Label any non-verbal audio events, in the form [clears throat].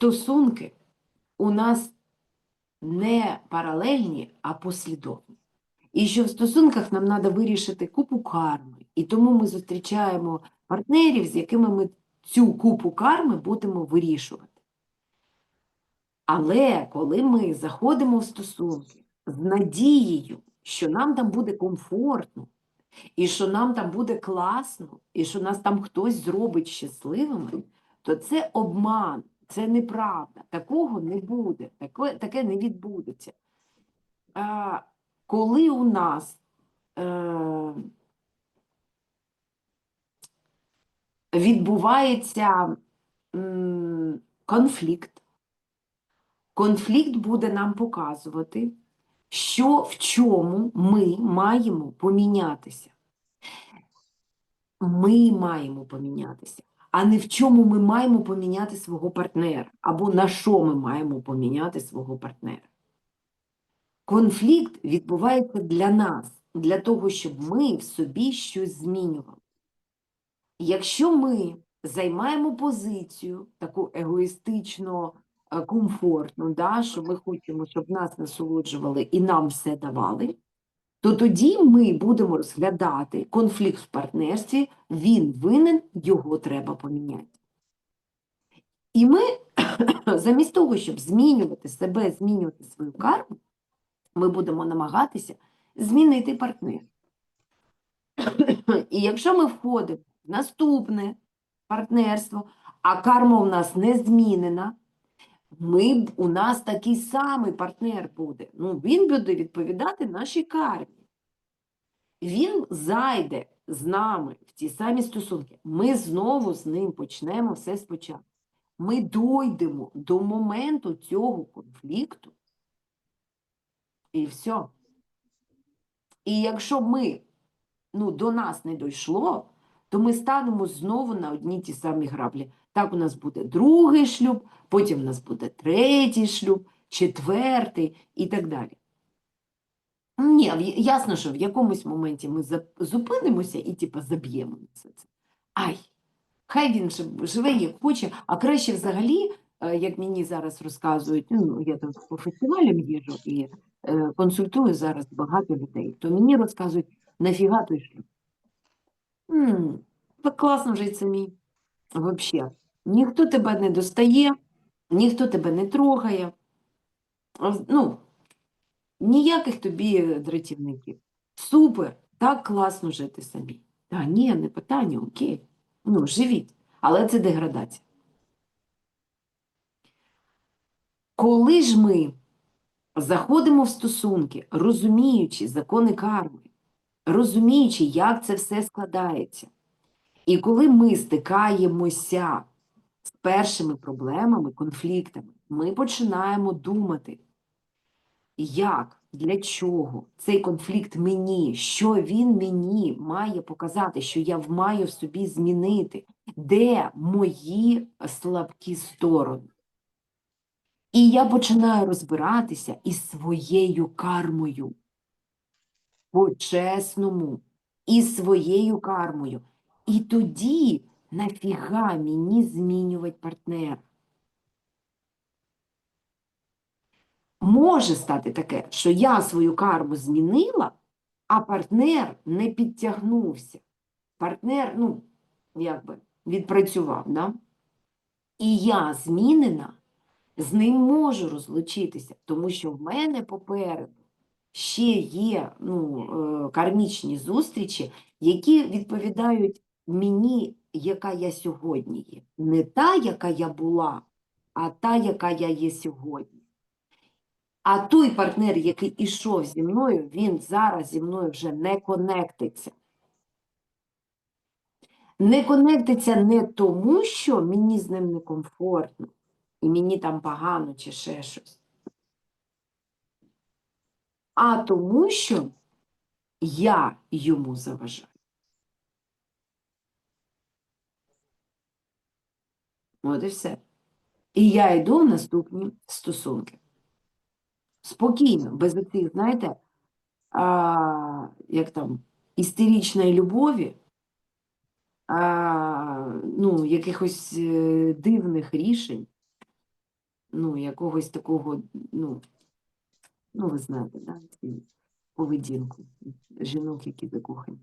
стосунки у нас не паралельні, а послідовні. І що в стосунках нам треба вирішити купу карми. І тому ми зустрічаємо партнерів, з якими ми цю купу карми будемо вирішувати. Але коли ми заходимо в стосунки з надією, що нам там буде комфортно, і що нам там буде класно, і що нас там хтось зробить щасливими, то це обман, це неправда. Такого не буде, таке, не відбудеться. Коли у нас е, відбувається конфлікт, конфлікт буде нам показувати, що в чому ми маємо помінятися. Ми маємо помінятися, а не в чому ми маємо поміняти свого партнера, або на що ми маємо поміняти свого партнера. Конфлікт відбувається для нас, для того, щоб ми в собі щось змінювали. Якщо ми займаємо позицію таку егоїстично е, комфортну, да, що ми хочемо, щоб нас насолоджували і нам все давали, то тоді ми будемо розглядати конфлікт в партнерстві, він винен, його треба поміняти. І ми, [clears throat] замість того, щоб змінювати себе, змінювати свою карму, ми будемо намагатися змінити партнера. [clears throat] І якщо ми входимо в наступне партнерство, а карма у нас не змінена, ми, у нас такий самий партнер буде. Ну, він буде відповідати нашій кармі. Він зайде з нами в ті самі стосунки. Ми знову з ним почнемо все спочатку. Ми дойдемо до моменту цього конфлікту, і все. І якщо ми, ну, до нас не дійшло, то ми станемо знову на одні ті самі граблі. Так у нас буде другий шлюб, потім у нас буде третій шлюб, четвертий і так далі. Ні, ясно, що в якомусь моменті ми зупинимося і типу, заб'ємо це. Ай, хай він живе як хоче, а краще взагалі, е, як мені зараз розказують, ну, я тут по фестивалям їжу і е, консультую зараз багато людей, то мені розказують, нафіга той шлюб. М, Так класно жити самі. Взагалі. Ніхто тебе не достає, ніхто тебе не трогає. Ну, ніяких тобі дратівників. Супер, так класно жити самі. Та ні, не питання, окей. Ну, живіть. Але це деградація. Коли ж ми заходимо в стосунки, розуміючи закони карми, розуміючи, як це все складається, і коли ми стикаємося з першими проблемами, конфліктами, ми починаємо думати, як, для чого цей конфлікт мені, що він мені має показати, що я маю в собі змінити, де мої слабкі сторони. І я починаю розбиратися із своєю кармою. По-чесному, із своєю кармою. І тоді нафіга мені змінювати партнера? Може стати таке, що я свою карму змінила, а партнер не підтягнувся. Партнер, ну, якби, відпрацював, да? І я змінена, з ним можу розлучитися, тому що в мене попереду ще є ну, е, кармічні зустрічі, які відповідають мені, яка я сьогодні є. Не та, яка я була, а та, яка я є сьогодні. А той партнер, який ішов зі мною, він зараз зі мною вже не конектиться. Не конектиться не тому, що мені з ним некомфортно, і мені там погано чи ще щось, а тому, що я йому заважаю. От і все. І я йду в наступні стосунки. Спокійно, без оцих, знаєте, а, як там, істеричної любові, а, ну, якихось е, дивних рішень. ну, якогось такого, ну, ну ви знаєте, да, поведінку жінок, які закохані.